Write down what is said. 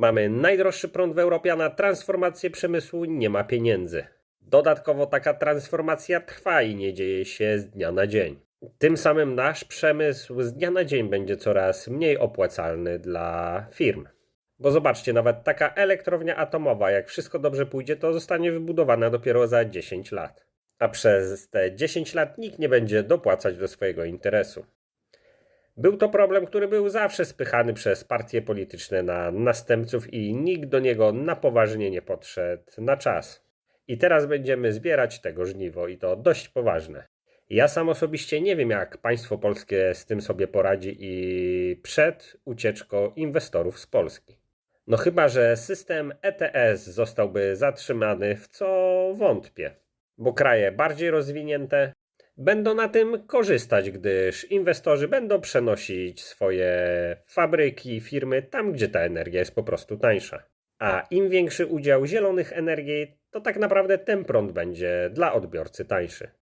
Mamy najdroższy prąd w Europie, a na transformację przemysłu nie ma pieniędzy. Dodatkowo taka transformacja trwa i nie dzieje się z dnia na dzień. Tym samym nasz przemysł z dnia na dzień będzie coraz mniej opłacalny dla firm. Bo zobaczcie, nawet taka elektrownia atomowa, jak wszystko dobrze pójdzie, to zostanie wybudowana dopiero za 10 lat. A przez te 10 lat nikt nie będzie dopłacać do swojego interesu. Był to problem, który był zawsze spychany przez partie polityczne na następców i nikt do niego na poważnie nie podszedł na czas. I teraz będziemy zbierać tego żniwo i to dość poważne. Ja sam osobiście nie wiem, jak państwo polskie z tym sobie poradzi i przed ucieczką inwestorów z Polski. No chyba, że system ETS zostałby zatrzymany, w co wątpię, bo kraje bardziej rozwinięte będą na tym korzystać, gdyż inwestorzy będą przenosić swoje fabryki, firmy tam, gdzie ta energia jest po prostu tańsza. A im większy udział zielonych energii, to tak naprawdę ten prąd będzie dla odbiorcy tańszy.